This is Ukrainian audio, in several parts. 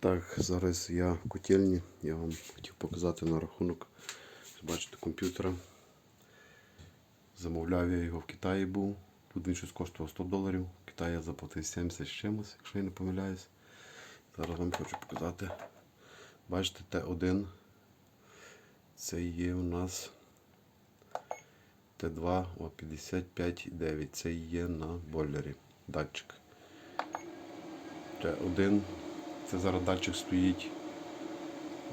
Так, зараз я в котельні. Я вам хотів показати на рахунок. Бачите, комп'ютера. Замовляв я його в Китаї був. Тут він щось коштував 100 доларів. В Китаї я заплатив 70 з чимось, якщо я не помиляюсь. Зараз вам хочу показати. Бачите, Т1. Це є у нас Т2 о 55,9. Це є на бойлері. Датчик. Т1. Це зараз датчик стоїть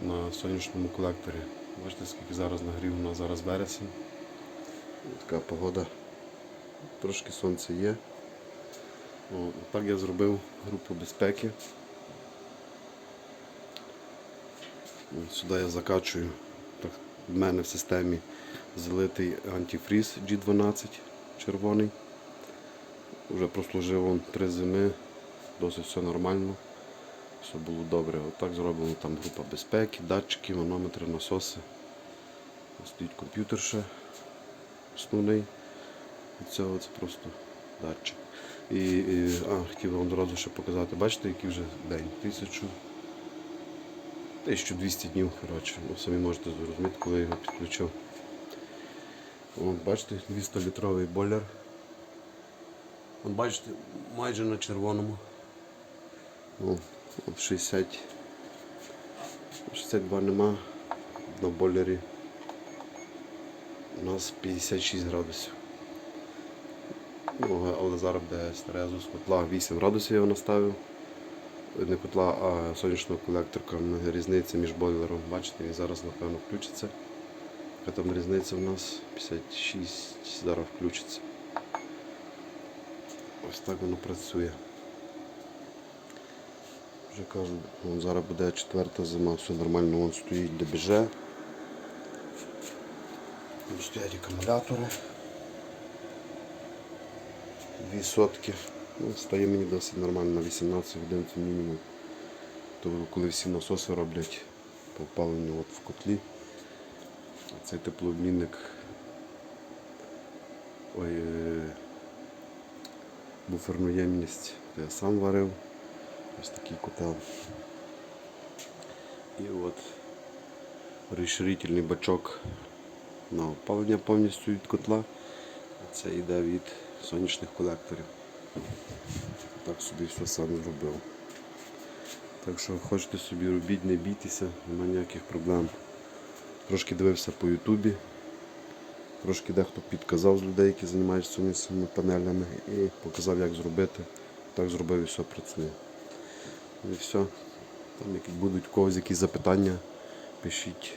на сонячному колекторі. Бачите, скільки зараз нагрів, у нас зараз вересень. Така погода. Трошки сонце є. О, так я зробив групу безпеки. Сюди я закачую. Так, в мене в системі залитий антифріз G12 червоний. Вже прослужив три зими, досить все нормально. Все було добре. Отак зроблено там група безпеки, датчики, манометри, насоси. Ось комп'ютер ще основний. Від цього це просто датчик. І, і а, хотів вам одразу ще показати, бачите, який вже день? Тисячу. 1200 днів, коротше. Ну, самі можете зрозуміти, коли я його підключив. От, бачите, 200-літровий бойлер. От бачите, майже на червоному. О, 60. 62 нема. На бойлері у нас 56 градусів. Ну, але зараз буде стерезу з котла 8 градусів я наставив. Не котла, а сонячного колекторка. Різниця між бойлером. Бачите, він зараз напевно включиться. Яка там різниця в нас? 56 зараз включиться. Ось так воно працює. Вже кажу, зараз буде четверта зима, все нормально, вон стоїть. Тут стоять акумулятори. Дві сотки. Ну, стає мені досить нормально на 18 годин це мінімум. То коли всі насоси роблять по опаленню от в котлі. Цей теплообмінник ой, е, буферну ємність я сам варив. Ось такий котел. І от розширительний бачок на опалення повністю від котла. Це йде від сонячних колекторів. Так собі все сам зробив. Так що хочете собі робіть, не бійтеся, немає ніяких проблем. Трошки дивився по Ютубі. Трошки дехто підказав з людей, які займаються сонячними панелями і показав, як зробити. Так зробив і все працює. І все. Там як будуть у когось якісь запитання, пишіть.